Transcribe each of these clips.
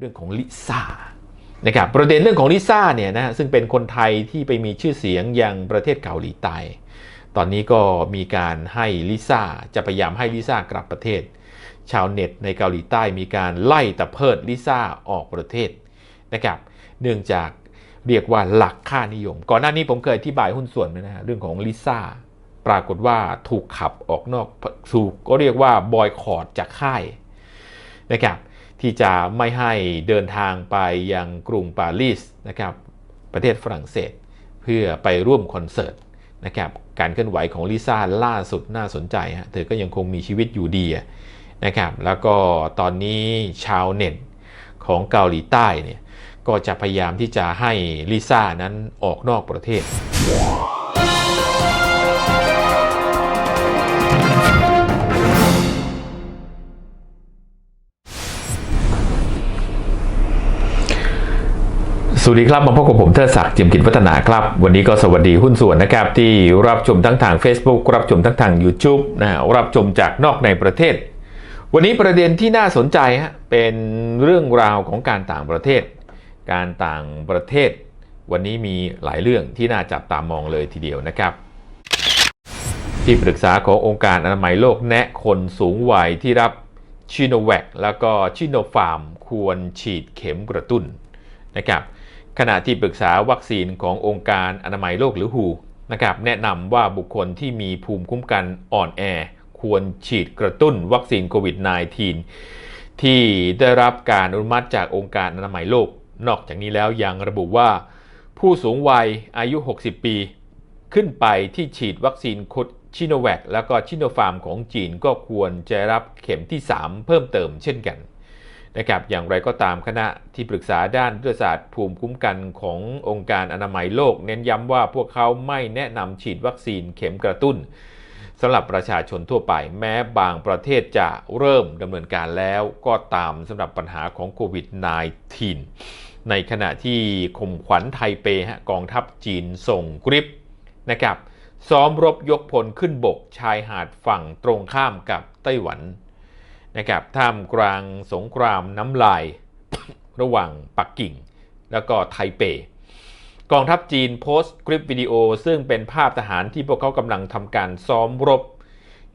เรื่องของลิซ่านะครับประเด็นเรื่องของลิซ่าเนี่ยนะซึ่งเป็นคนไทยที่ไปมีชื่อเสียงยังประเทศเกาหลีใต้ตอนนี้ก็มีการให้ลิซ่าจะพยายามให้ลิซ่ากลับประเทศ ชาวเน็ตในเกาหลีใต้มีการไล่ตะเพิดลิซ่าออกประเทศนะครับเนื่องจากเรียกว่าหลักค่านิยม ก่อนหน้านี้ผมเคยอธิบายหุ้นส่วนนะฮะเรื่องของลิซ่าปรากฏว่าถูกขับออกนอกถูกก็เรียกว่าบอยคอรดจากค่ายนะครับ ที่จะไม่ให้เดินทางไปยังกรุงปารีสนะครับประเทศฝรั่งเศส เพื่อไปร่วมคอนเสิร์ตนะครับการเคลื่อนไหวของลิซ่าล่าสุดน่าสนใจฮะเธอก็ยังคงมีชีวิตอยู่ดีนะครับแล้วก็ตอนนี้ชาวเน็ตของเกาหลีใต้เนี่ยก็จะพยายามที่จะให้ลิซ่านั้นออกนอกประเทศ วัสดีครับมาพบกับผมเทิดศักดิ์จียมกิจวัฒนาครับ วันนี้ก็สวัสดีหุ้นส่วนนะครับ ที่รับชมทั้งทาง Facebook รับชมทั้งทาง YouTube นะรับชมจากนอกในประเทศ วันนี้ประเด็นที่น่าสนใจฮะเป็นเรื่องราวของการต่างประเทศ การต่างประเทศ วันนี้มีหลายเรื่องที่น่าจับตามองเลยทีเดียวนะครับ ที่ปรึกษาขององค์การอนามัยโลกแนะคนสูงวัยที่รับชิโนแวคแล้วก็ชิโนฟาร์มควรฉีดเข็มกระตุ้นนะครับ ขณะที่ปรึกษาวัคซีนขององค์การอนามัยโลกหรือ WHO นะครับแนะนำว่าบุคคลที่มีภูมิคุ้มกันอ่อนแอ ควรฉีดกระตุ้นวัคซีนโควิด -19 ที่ได้รับการอนุมัติจากองค์การอนามัยโลก นอกจากนี้แล้วยังระบุว่า ผู้สูงวัยอายุ 60 ปี ขึ้นไปที่ฉีดวัคซีนโคชิโนแวคแล้วก็ชิโนฟาร์มของจีนก็ควรจะรับเข็มที่ 3 เพิ่มเติมเช่นกัน นะครับอย่างไรก็ตามคณะที่ปรึกษาด้านวิทยาศาสตร์ภูมิคุ้มกันขององค์การอนามัยโลก เน้นย้ำว่าพวกเขาไม่แนะนำฉีดวัคซีนเข็มกระตุ้นสำหรับประชาชนทั่วไปแม้บางประเทศจะเริ่มดำเนินการแล้วก็ตามสำหรับปัญหาของโควิด -19 ในขณะที่ข่มขวัญไทเปกองทัพจีนส่งกริปนะครับซ้อมรบยกพลขึ้นบกชายหาดฝั่งตรงข้ามกับไต้หวัน นะครับท่ามกลางสงครามน้ำลาย ระหว่างปักกิ่ง แล้วก็ไทเป กองทัพจีนโพสต์คลิปวิดีโอ ซึ่งเป็นภาพทหารที่พวกเขากำลังทำการซ้อมรบ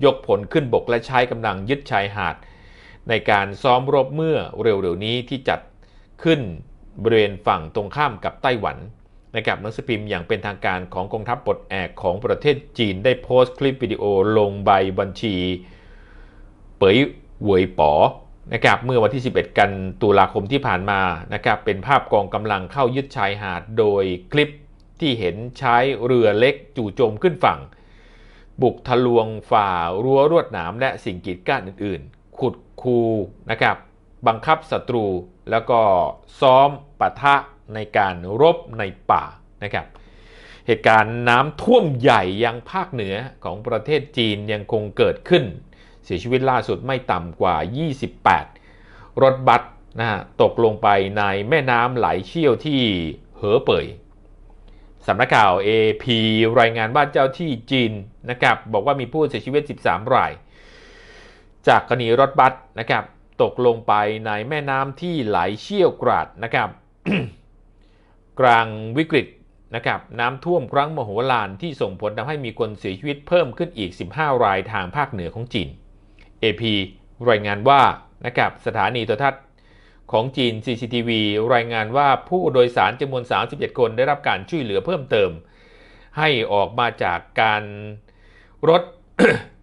ยกผลขึ้นบกและใช้กำลังยึดชายหาด ในการซ้อมรบเมื่อเร็วๆนี้ที่จัดขึ้นบริเวณฝั่งตรงข้ามกับไต้หวันนะครับนังสือพิมพ์อย่างเป็นทางการของกองทัพปลดแอกของประเทศจีนได้โพสต์คลิปวิดีโอลงใบบัญชี เปย เวยป๋อนะครับเมื่อวันที่ 11 กันตุลาคมที่ผ่านมานะครับเป็นภาพกองกำลังเข้ายึดชายหาดโดยคลิปที่เห็นใช้เรือเล็กจู่โจมขึ้นฝั่ง บุกทะลวงฝ่ารั้วรวดหนามและสิ่งกีดกั้นอื่นๆ ขุดคูนะครับบังคับศัตรูแล้วก็ซ้อมปะทะในการรบในป่านะครับเหตุการณ์น้ำท่วมใหญ่ยังภาคเหนือของประเทศจีนยังคงเกิดขึ้น เสียชีวิตล่าสุดไม่ต่ำกว่า 28 รถบัสนะฮะตกลงไปในแม่น้ำไหลเชี่ยวที่เหอเป่ยสำนักข่าว AP รายงานว่าเจ้าที่จีนนะครับบอกว่ามีผู้เสียชีวิต 13 ราย จากกรณีรถบัสนะครับตกลงไปในแม่น้ำที่ไหลเชี่ยวกราดนะครับ กลางวิกฤตนะครับน้ำท่วมครั้งมโหฬารที่ส่งผลทำให้มีคนเสียชีวิตเพิ่มขึ้นอีก 15 รายทางภาคเหนือของจีน AP รายงานว่านะครับสถานีโทรทัศน์ของจีน CCTV รายงานว่าผู้โดยสารจำนวน 37 คนได้รับการช่วยเหลือเพิ่มเติม ให้ออกมาจากการรถ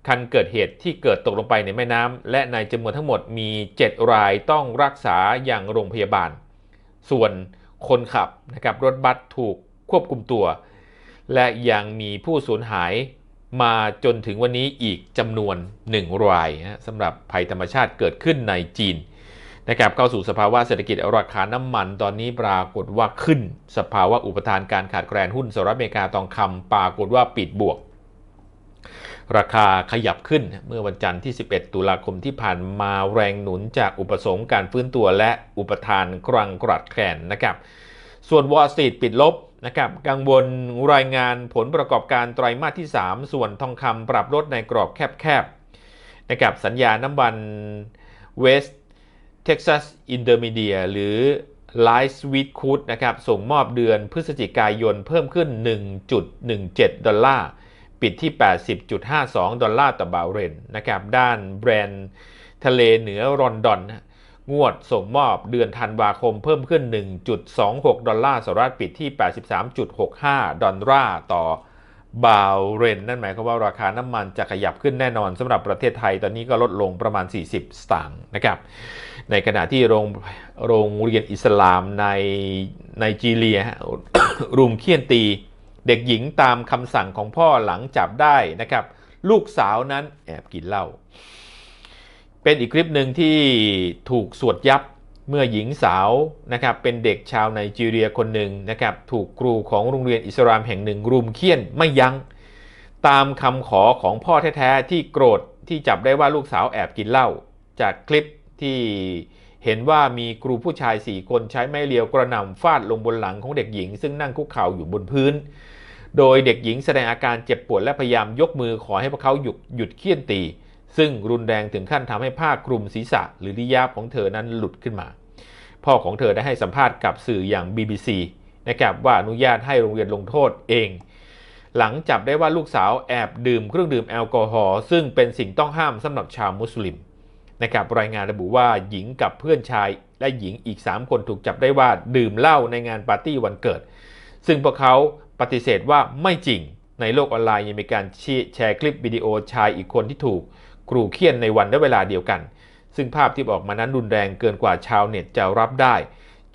คันเกิดเหตุที่เกิดตกลงไปในแม่น้ำและในจำนวนทั้งหมดมี 7 รายต้องรักษาอย่างโรงพยาบาล ส่วนคนขับนะครับรถบัสถูกควบคุมตัว และยังมีผู้สูญหาย มาจนถึงวันนี้อีกจำนวน 1 รายนะสำหรับภัยธรรมชาติเกิดขึ้นในจีนนะครับเข้าสู่สภาวะเศรษฐกิจราคาน้ำมันตอนนี้ปรากฏว่าขึ้น สภาวะอุปทานการขาดแคลนหุ้นสหรัฐอเมริกาทองคำปรากฏว่าปิดบวก ราคาขยับขึ้นเมื่อวันจันทร์ที่ 11 ตุลาคมที่ผ่านมาแรงหนุนจากอุปสงค์การฟื้นตัวและอุปทานกรังกรัดแคลนนะครับ ส่วนวอลสตรีทปิดลบ นะครับกังวลรายงานผลประกอบการไตรมาสที่ 3 ส่วนทองคำปรับลดในกรอบแคบๆนะครับสัญญาน้ำมันเวส Texas Intermediate หรือ Light Sweet Crude นะครับส่งมอบเดือนพฤศจิกายนเพิ่มขึ้น 1.17 ดอลลาร์ ปิดที่ 80.52 ดอลลาร์ต่อบาร์เรนนะครับด้านแบรนด์ทะเลเหนือรอนดอนนะ งวดส่งมอบเดือนธันวาคมเพิ่มขึ้น 1.26 ดอลลาร์สหรัฐปิดที่ 83.65 ดอลลาร์ต่อบาร์เรน นั่นหมายความว่าราคาน้ำมันจะขยับขึ้นแน่นอนสำหรับประเทศไทยตอนนี้ก็ลดลงประมาณ 40 สตางค์นะครับ ในขณะที่โรงโรงเรียนอิสลามในในจีเรียฮะรุมเคี่ยนตี เด็กหญิงตามคำสั่งของพ่อหลังจับได้นะครับ ลูกสาวนั้นแอบกินเหล้า เป็นอีกคลิปหนึ่งที่ถูกสวดยับเมื่อหญิงสาวนะครับเป็นเด็กชาวไนจีเรียคนหนึ่งนะครับถูกครูของโรงเรียนอิสลามแห่งหนึ่งรุมเคี่ยนไม่ยัง้งตามคำขอของพ่อแท้ๆที่โกรธที่จับได้ว่าลูกสาวแอบกินเหล้าจากคลิปที่เห็นว่ามีครูผู้ชาย4คนใช้ไม้เรียวกระหน่ำฟาดลงบนหลังของเด็กหญิง ซึ่งนั่งคุกเข่าอยู่บนพื้น โดยเด็กหญิงแสดงอาการเจ็บปวดและพยายามยกมือขอให้พวกเขาหยุดหยุดเคี่ยนตี ซึ่งรุนแรงถึงขั้นทำให้ผ้าคลุมศีรษะ หรือลิยาของเธอนั้นหลุดขึ้นมา พ่อของเธอได้ให้สัมภาษณ์กับสื่ออย่าง BBC นะครับว่าอนุญาตให้โรงเรียนลงโทษเอง หลังจับได้ว่าลูกสาวแอบดื่มเครื่องดื่มแอลกอฮอล์ซึ่งเป็นสิ่งต้องห้ามสำหรับชาวมุสลิมนะครับรายงานระบุว่าหญิงกับเพื่อนชายและหญิงอีก 3 คนถูกจับได้ว่าดื่มเหล้าในงานปาร์ตี้วันเกิด ซึ่งพวกเขาปฏิเสธว่าไม่จริงในโลกออนไลน์ยังมีการแชร์คลิปวิดีโอชายอีกคนที่ถูก ครูเคี่ยนในวันและเวลาเดียวกัน ซึ่งภาพที่ออกมานั้นรุนแรงเกินกว่าชาวเน็ตจะรับได้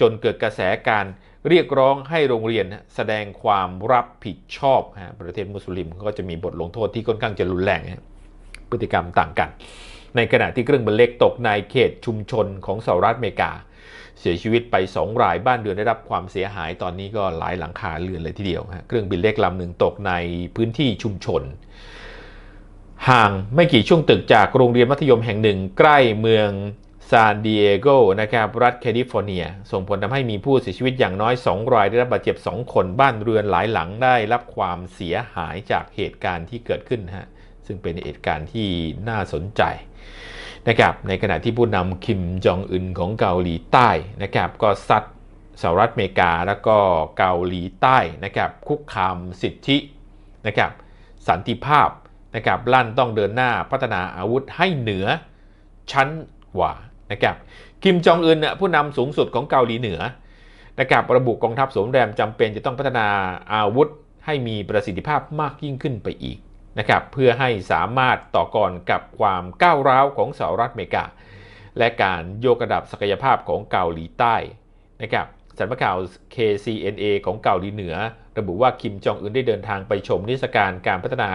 จนเกิดกระแสการเรียกร้องให้โรงเรียนแสดงความรับผิดชอบฮะประเทศมุสลิมก็จะมีบทลงโทษที่ค่อนข้างจะรุนแรงพฤติกรรมต่างกัน ในขณะที่เครื่องบินเล็กตกในเขตชุมชนของสหรัฐอเมริกา เสียชีวิตไป 2 รายบ้านเรือนได้รับความเสียหายตอนนี้ก็หลายหลังคาเรือนเลยทีเดียวฮะเครื่องบินเล็กลำหนึ่งตกในพื้นที่ชุมชน ห่างไม่กี่ช่วงตึกจากโรงเรียนมัธยมแห่งหนึ่ง ใกล้เมืองซานดิเอโกนะครับรัฐแคลิฟอร์เนีย ส่งผลทำให้มีผู้เสียชีวิตอย่างน้อย 2 รายได้รับบาดเจ็บ 2 คนบ้านเรือนหลายหลังได้รับความเสียหายจากเหตุการณ์ที่เกิดขึ้นฮะซึ่งเป็นเหตุการณ์ที่น่าสนใจนะครับในขณะที่ผู้นำคิมจองอึนของเกาหลีใต้นะครับก็ซัดสหรัฐอเมริกาแล้วก็เกาหลีใต้นะครับคุกคามสิทธินะครับสันติภาพ นะครับลั่นต้องเดินหน้าพัฒนาอาวุธให้เหนือชั้นกว่านะครับคิมจองอึนผู้นำสูงสุดของเกาหลีเหนือนะครับระบุกองทัพสมแรมจำเป็นจะต้องพัฒนาอาวุธให้มีประสิทธิภาพมากยิ่งขึ้นไปอีกนะครับเพื่อให้สามารถต่อกรกับความก้าวร้าวของสหรัฐอเมริกา และการโยกระดับศักยภาพของเกาหลีใต้นะครับสำนักข่าว KCNA ของเกาหลีเหนือ ระบุว่าคิมจองอึนได้เดินทางไปชมนิทรรศการการพัฒนา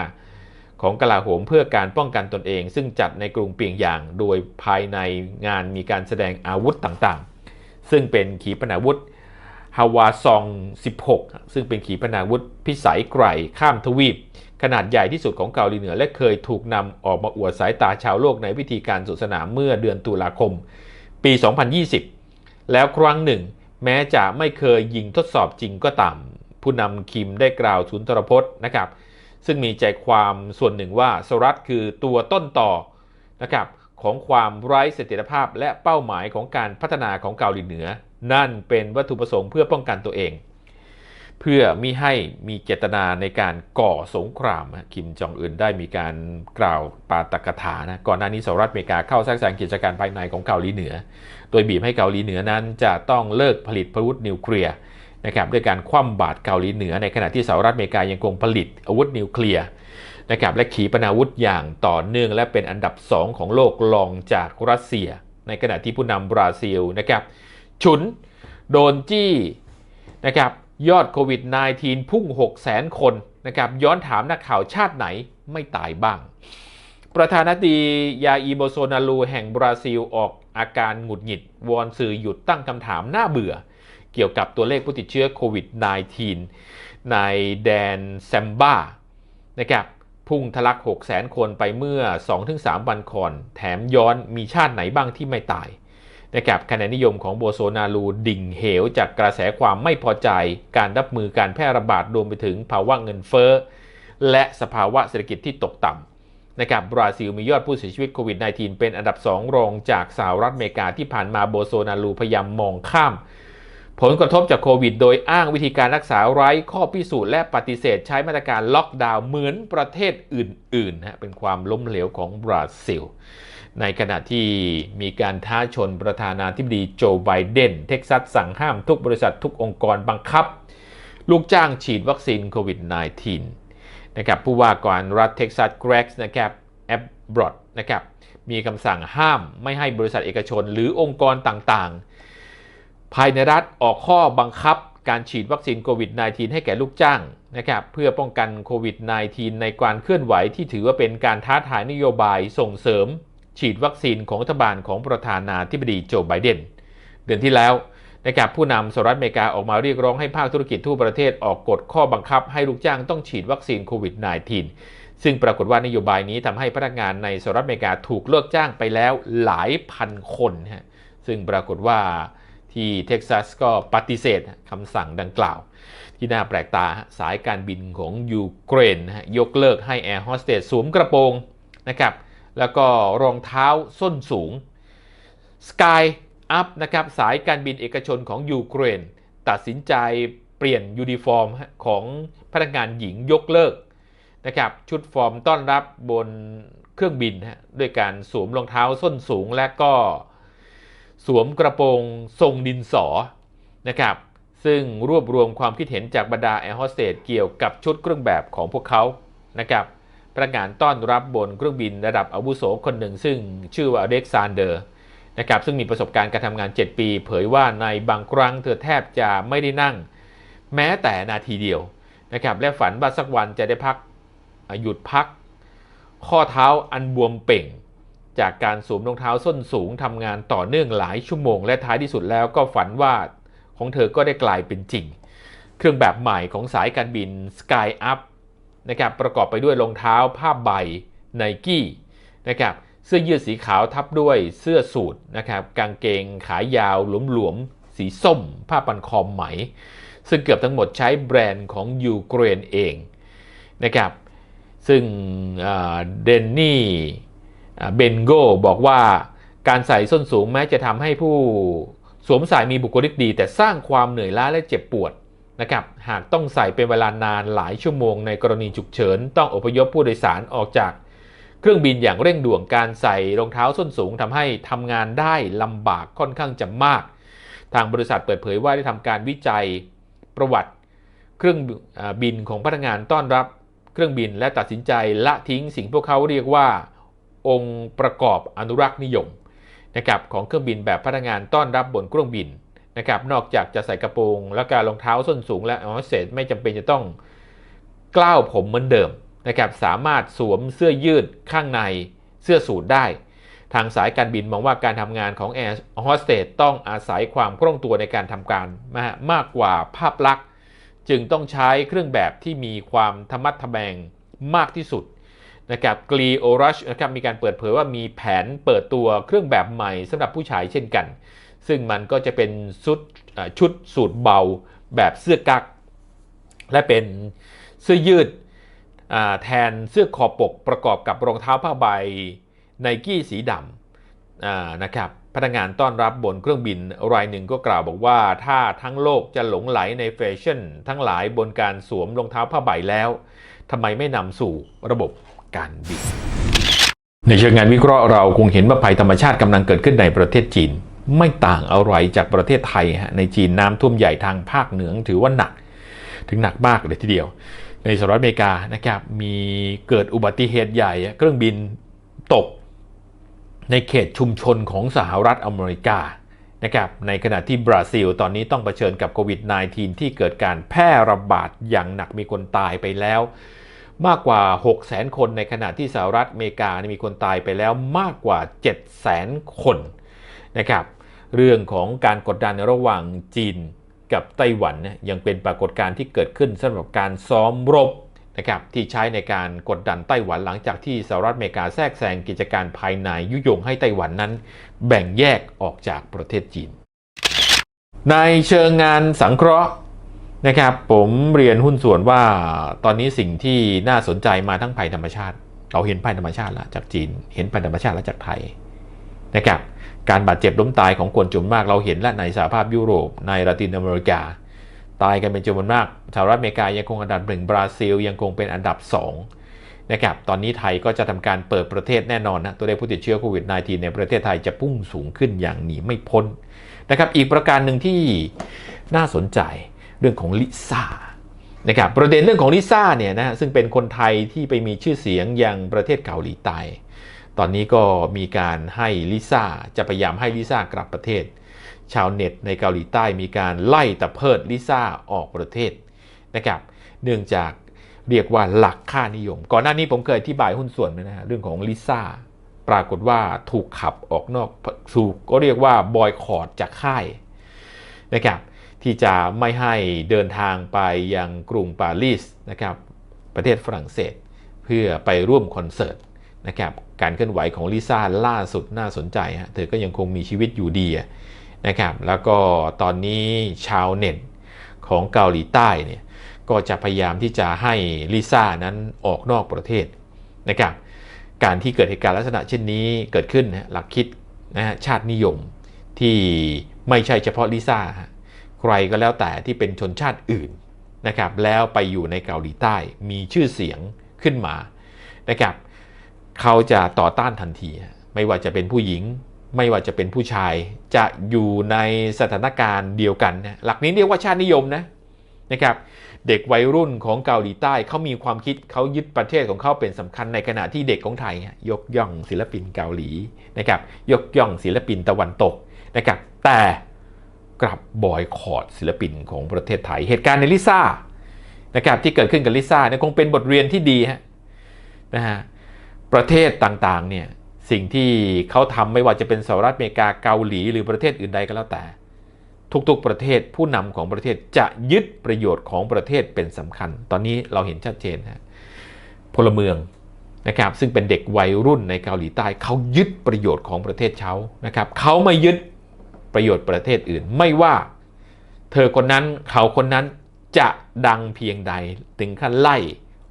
ของกลาโหมเพื่อการป้องกันตนเอง ซึ่งจัดในกรุงเปียงยาง โดยภายในงานมีการแสดงอาวุธต่างๆ ซึ่งเป็นขีปนาวุธฮาวาซอง 16 ซึ่งเป็นขีปนาวุธพิสัยไกลข้ามทวีป ขนาดใหญ่ที่สุดของเกาหลีเหนือ และเคยถูกนำออกมาอวดสายตาชาวโลกในวิธีการสุสนามเมื่อเดือนตุลาคม ปี 2020 แล้วครั้งหนึ่ง แม้จะไม่เคยยิงทดสอบจริงก็ตาม ผู้นำคิมได้กล่าวสุนทรพจน์นะครับ ซึ่งมีใจความส่วนหนึ่งว่าสหรัฐคือตัวต้นต่อนะครับของความไร้เสถียรภาพและเป้าหมายของการพัฒนาของเกาหลีเหนือ นั่นเป็นวัตถุประสงค์เพื่อป้องกันตัวเอง เพื่อมิให้มีเจตนาในการก่อสงครามคิมจองอึนได้มีการกล่าวปาตกถานะก่อนหน้านี้สหรัฐอเมริกาเข้าแทรกแซงกิจการภายในของเกาหลีเหนือ โดยบีบให้เกาหลีเหนือนั้นจะต้องเลิกผลิตอาวุธนิวเคลียร์ นะครับด้วยการคว่ำบาตรเกาหลีเหนือในขณะที่สหรัฐอเมริกายังคงผลิตอาวุธนิวเคลียร์นะครับและขีปนาวุธอย่างต่อเนื่องและเป็นอันดับ 2 ของโลกรองจากรัสเซีย ในขณะที่ผู้นำบราซิลนะครับฉุนโดนจี้นะครับยอดโควิด -19 พุ่ง 6 0 0 0 0 0คนนะครับย้อนถามนักข่าวชาติไหนไม่ตายบ้าง ประธานาธิบดียาอีโบโซนาลูแห่งบราซิลออกอาการหงุดหงิด วอนสื่อหยุดตั้งคำถามน่าเบื่อ เกี่ยวกับตัวเลขผู้ติดเชื้อโควิด -19 ในแดนแซมบ้านะครับพุ่งทะลัก 6 0 0 0 0 0คนไปเมื่อ 2-3 วันก่อน แถมย้อนมีชาติไหนบ้างที่ไม่ตายนะครับคะแนนนิยมของโบโซนารูดิ่งเหว จากกระแสความไม่พอใจ การรับมือการแพร่ระบาดรวมไปถึงภาวะเงินเฟ้อ และสภาวะเศรษฐกิจที่ตกต่ำนะครับบราซิลมียอดผู้เสียชีวิตโควิด -19 เป็นอันดับ 2 รองจากสหรัฐอเมริกาที่ผ่านมาโบโซนารูพยายามมองข้าม ผลกระทบจากโควิด โดยอ้างวิธีการรักษาไร้ข้อพิสูจน์และปฏิเสธ ใช้มาตรการล็อกดาวน์เหมือนประเทศอื่นๆนะเป็นความล้มเหลวของบราซิล ในขณะที่มีการท้าชนประธานาธิบดีโจไบเดน เท็กซัสสั่งห้ามทุกบริษัททุกองค์กรบังคับ ลูกจ้างฉีดวัคซีนโควิด -19 นะครับผู้ว่าการรัฐเท็กซัสเกรกส์นะครับแอบบรอดนะครับมีคำสั่งห้ามไม่ให้บริษัทเอกชน หรือองค์กรต่างๆ ภายในรัฐออกข้อบังคับการฉีดวัคซีนโควิด -19 ให้แก่ลูกจ้างนะครับเพื่อป้องกันโควิด -19 ในการเคลื่อนไหวที่ถือว่าเป็นการท้าทายนโยบายส่งเสริม ฉีดวัคซีนของรัฐบาลของประธานาธิบดีโจไบเดน เดือนที่แล้วนะครับผู้นำสหรัฐอเมริกาออกมาเรียกร้องให้ภาคธุรกิจทั่วประเทศออกกฎข้อบังคับให้ลูกจ้างต้องฉีดวัคซีนโควิด -19 ซึ่งปรากฏว่านโยบายนี้ทำให้พนักงานในสหรัฐอเมริกาถูกเลิกจ้างไปแล้วหลายพันคนฮะซึ่งปรากฏว่า ที่เท็กซัสก็ปฏิเสธคำสั่งดังกล่าว ที่น่าแปลกตาสายการบินของยูเครนนะฮะยกเลิกให้แอร์โฮสเตสสวมกระโปรงนะครับแล้วก็รองเท้าส้นสูง Sky Up นะครับสายการบินเอกชนของยูเครน ตัดสินใจเปลี่ยนยูนิฟอร์มของพนักงานหญิงยกเลิกนะครับชุดฟอร์มต้อนรับบนเครื่องบินด้วยการสวมรองเท้าส้นสูงและก็ สวมกระโปรงทรงดินสอนะครับซึ่งรวบรวมความคิดเห็นจากบรรดาแอร์โฮสเตสเกี่ยวกับชุดเครื่องแบบของพวกเขานะครับพนักานต้อนรับบนเครื่องบินระดับอาวุโสคนหนึ่ง ซึ่งชื่อว่าอเล็กซานเดอร์นะครับซึ่งมีประสบการณ์การทำงาน 7 ปี เผยว่าในบางครั้งเธอแทบจะไม่ได้นั่ง แม้แต่นาทีเดียวนะครับและฝันว่าสักวันจะได้พักหยุดพัก ข้อเท้าอันบวมเป่ง จากการสวมรองเท้าส้นสูงทำงานต่อเนื่องหลายชั่วโมง และท้ายที่สุดแล้วก็ฝันว่าของเธอก็ได้กลายเป็นจริง เครื่องแบบใหม่ของสายการบิน Sky Up นะครับประกอบไปด้วยรองเท้าผ้าใบไนกี้นะครับเสื้อยืดสีขาวทับด้วยเสื้อสูทนะครับกางเกงขายาวหลวมๆสีส้ม ผ้าปันคอมไหม ซึ่งเกือบทั้งหมดใช้แบรนด์ของยูเครนเองนะครับซึ่งเดนนี่ เบนโกบอกว่าการใส่ส้นสูงแม้จะทำให้ผู้สวมใส่มีบุคลิกดี แต่สร้างความเหนื่อยล้าและเจ็บปวดนะครับหากต้องใส่เป็นเวลานานหลายชั่วโมงในกรณีฉุกเฉิน ต้องอพยพผู้โดยสารออกจากเครื่องบินอย่างเร่งด่วนการใส่รองเท้าส้นสูงทำให้ทำงานได้ลำบากค่อนข้างจะมาก ทางบริษัทเปิดเผยว่าได้ทำการวิจัยประวัติเครื่องบินของพนักงานต้อนรับเครื่องบินและตัดสินใจละทิ้งสิ่งพวกเขาเรียกว่า องค์ประกอบอนุรักษ์นิยมนะครับของเครื่องบินแบบพนักงานต้อนรับบนเครื่องบินนะครับนอกจากจะใส่กระโปรงและการรองเท้าส้นสูงและออเซตไม่จำเป็นจะต้องกล้าวผมเหมือนเดิมนะครับสามารถสวมเสื้อยืดข้างในเสื้อสูทได้ ทางสายการบินมองว่าการทำงานของแอร์โฮสเตสต้องอาศัยความคล่องตัวในการทำการมากกว่าภาพลักษณ์ จึงต้องใช้เครื่องแบบที่มีความธรรมัดทแมงมากที่สุด นะครับกรีโอรัชนะครับมีการเปิดเผยว่ามีแผนเปิดตัวเครื่องแบบใหม่สำหรับผู้ชายเช่นกัน ซึ่งมันก็จะเป็นชุดชุดสูทเบาแบบเสื้อกั๊กและเป็นเสื้อยืดแทนเสื้อคอปกประกอบกับรองเท้าผ้าใบไนกี้สีดำนะครับพนักงานต้อนรับบนเครื่องบินรายหนึ่งก็กล่าวบอกว่า ถ้าทั้งโลกจะหลงไหลในแฟชั่น ทั้งหลายบนการสวมรองเท้าผ้าใบแล้วทำไมไม่นำสู่ระบบ การบิน ในเชิงงานวิเคราะห์เราคงเห็นว่าภัยธรรมชาติกำลังเกิดขึ้นในประเทศจีน ไม่ต่างอะไรจากประเทศไทยฮะในจีนน้ำท่วมใหญ่ทางภาคเหนือถือว่าหนัก ถึงหนักมากเลยทีเดียว ในสหรัฐอเมริกานะครับมีเกิดอุบัติเหตุใหญ่ เครื่องบินตก ในเขตชุมชนของสหรัฐอเมริกานะครับในขณะที่บราซิลตอนนี้ต้องเผชิญกับโควิด -19 ที่เกิดการแพร่ระบาดอย่างหนักมีคนตายไปแล้ว มากกว่า 6 0 0 0 0 0คนในขณะที่สหรัฐอเมริกามีคนตายไปแล้วมากกว่า 7 0 0 0 0 0คนนะครับ เรื่องของการกดดันระหว่างจีนกับไต้หวันเนี่ยยังเป็นปรากฏการณ์ที่เกิดขึ้นสำหรับการซ้อมรบนะครับที่ใช้ในการกดดันไต้หวันหลังจากที่สหรัฐอเมริกาแทรกแซงกิจการภายในยุยงให้ไต้หวันนั้น แบ่งแยกออกจากประเทศจีน ในเชิงงานสังเคราะห์ นะครับผมเรียนหุ้นส่วนว่าตอนนี้สิ่งที่น่าสนใจมาทั้งภัยธรรมชาติ เราเห็นภัยธรรมชาติแล้วจากจีน เห็นภัยธรรมชาติแล้วจากไทยนะครับการบาดเจ็บล้มตายของคนจำนวนมากเราเห็นแล้วในสหภาพยุโรปในลาตินอเมริกา ตายกันเป็นจำนวนมากสหรัฐอเมริกายังคงอันดับหนึ่งบราซิล ยังคงเป็นอันดับสองนะครับตอนนี้ไทยก็จะทำการเปิดประเทศแน่นอนนะตัวเลขผู้ติดเชื้อโควิด -19 ในประเทศไทยจะพุ่งสูงขึ้นอย่างหนีไม่พ้นนะครับอีกประการหนึ่งที่น่าสนใจ เรื่องของลิซ่านะครับประเด็นเรื่องของลิซ่าเนี่ยนะซึ่งเป็นคนไทยที่ไปมีชื่อเสียงยังประเทศเกาหลีใต้ตอนนี้ก็มีการให้ลิซ่าจะพยายามให้ลิซ่ากลับประเทศ ชาวเน็ตในเกาหลีใต้มีการไล่ตะเพิดลิซ่าออกประเทศนะครับเนื่องจากเรียกว่าหลักค่านิยม ก่อนหน้านี้ผมเคยอธิบายหุ้นส่วนนะฮะเรื่องของลิซ่าปรากฏว่าถูกขับออกนอกถูกก็เรียกว่าบอยคอรดจากค่ายนะครับ ที่จะไม่ให้เดินทางไปยังกรุงปารีสนะครับประเทศฝรั่งเศส เพื่อไปร่วมคอนเสิร์ตนะครับการเคลื่อนไหวของลิซ่าล่าสุดน่าสนใจฮะเธอก็ยังคงมีชีวิตอยู่ดีนะครับแล้วก็ตอนนี้ชาวเน็ตของเกาหลีใต้เนี่ยก็จะพยายามที่จะให้ลิซ่านั้นออกนอกประเทศนะครับการที่เกิดเหตุการณ์ลักษณะเช่นนี้เกิดขึ้นนะหลักคิดนะฮะชาตินิยมที่ไม่ใช่เฉพาะลิซ่า ใครก็แล้วแต่ที่เป็นชนชาติอื่นนะครับแล้วไปอยู่ในเกาหลีใต้มีชื่อเสียงขึ้นมานะครับเขาจะต่อต้านทันที ไม่ว่าจะเป็นผู้หญิง ไม่ว่าจะเป็นผู้ชายจะอยู่ในสถานการณ์เดียวกันนะหลักนี้เรียกว่าชาตินิยมนะนะครับเด็กวัยรุ่นของเกาหลีใต้เขามีความคิดเขายึดประเทศของเขาเป็นสำคัญในขณะที่เด็กของไทยยกย่องศิลปินเกาหลีนะครับยกย่องศิลปินตะวันตกนะครับแต่ กลับบอยคอรดศิลปินของประเทศไทย เหตุการณ์ในลิซ่านะครับที่เกิดขึ้นกับลิซ่าเนี่ยคงเป็นบทเรียนที่ดีฮะนะฮะประเทศต่างๆเนี่ยสิ่งที่เขาทำไม่ว่าจะเป็นสหรัฐอเมริกาเกาหลีหรือประเทศอื่นใดก็แล้วแต่ ทุกๆประเทศผู้นำของประเทศจะยึดประโยชน์ของประเทศเป็นสำคัญ ตอนนี้เราเห็นชัดเจนนะพลเมืองนะครับซึ่งเป็นเด็กวัยรุ่นในเกาหลีใต้เขายึดประโยชน์ของประเทศเขานะครับเขาไม่ยึด ประโยชน์ประเทศอื่น ไม่ว่า เธอคนนั้นเขาคนนั้นจะดังเพียงใดถึงขั้นไล่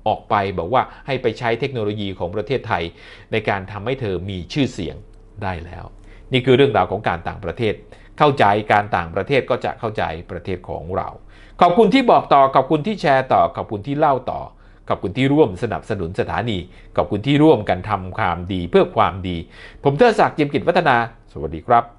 ออกไปบอกว่าให้ไปใช้เทคโนโลยีของประเทศไทย ในการทำให้เธอมีชื่อเสียงได้แล้ว นี่คือเรื่องราวของการต่างประเทศ เข้าใจการต่างประเทศก็จะเข้าใจประเทศของเรา ขอบคุณที่บอกต่อขอบคุณที่แชร์ต่อขอบคุณที่เล่าต่อขอบคุณที่ร่วมสนับสนุนสถานี ขอบคุณที่ร่วมกันทำความดีเพื่อความดี ผมเทอศักดิ์เจียมกิจวัฒนา สวัสดีครับ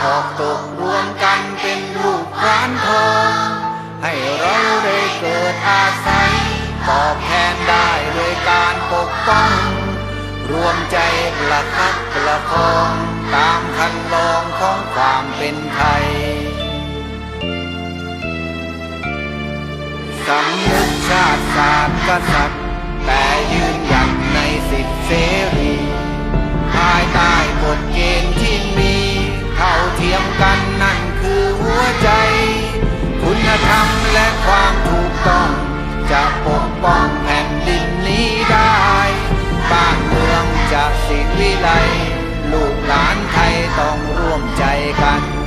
สานออกตกรวมกันเป็นลูกพรานทองให้เราได้เกิดอาศัย ตอบแทนได้ด้วยการปกป้อง รวมใจประคับประคอง ตามคันลองของความเป็นไทยสำนึกชาติศาสตร์กษัตริย์แต่ยืนหยัดในสิทธิเสรี ภายใต้กฎเกณฑ์ ยมกันนั่นคือหัวใจ คุณธรรมและความถูกต้อง จะปกป้องแผ่นดินนี้ได้บ้านเมืองจะสิวิไลลูกหลานไทยต้องร่วมใจกัน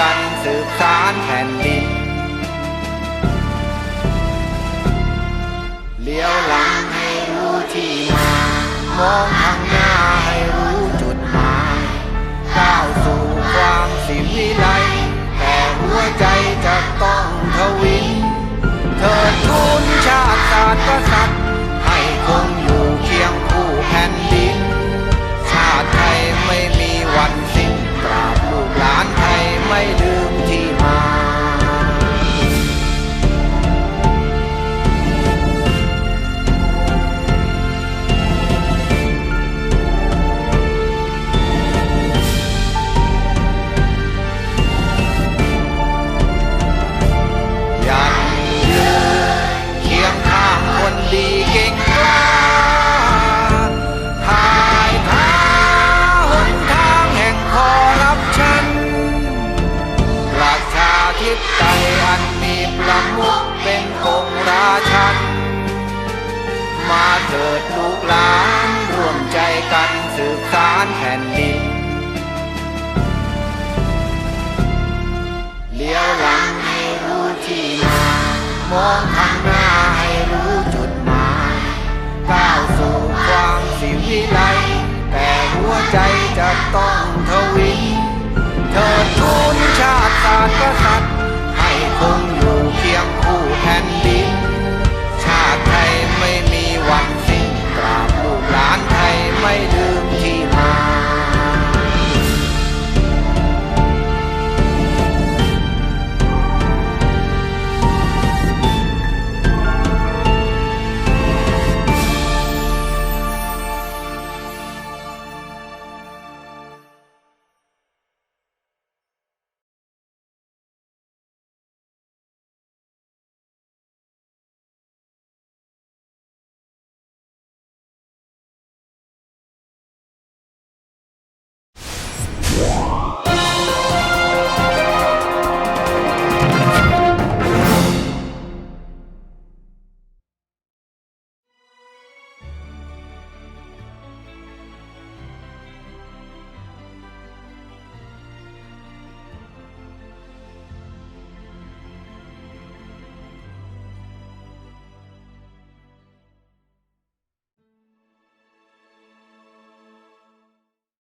กันสืบสานแผ่นดิน เลี้ยวหลังให้รู้ที่มา มองทางหน้าให้รู้จุดหมายก้าวสู่ความสิวิไลแต่หัวใจจะต้องทวิน เธอทุนชาติศาสตร์กษัตริย์ให้คง I do. มองข้างหน้าให้รู้จุดหมายก้าวสู่ความสิวิไลแต่หัวใจจะต้องทวินเธอทูลชาติศาสตร์กษัตริย์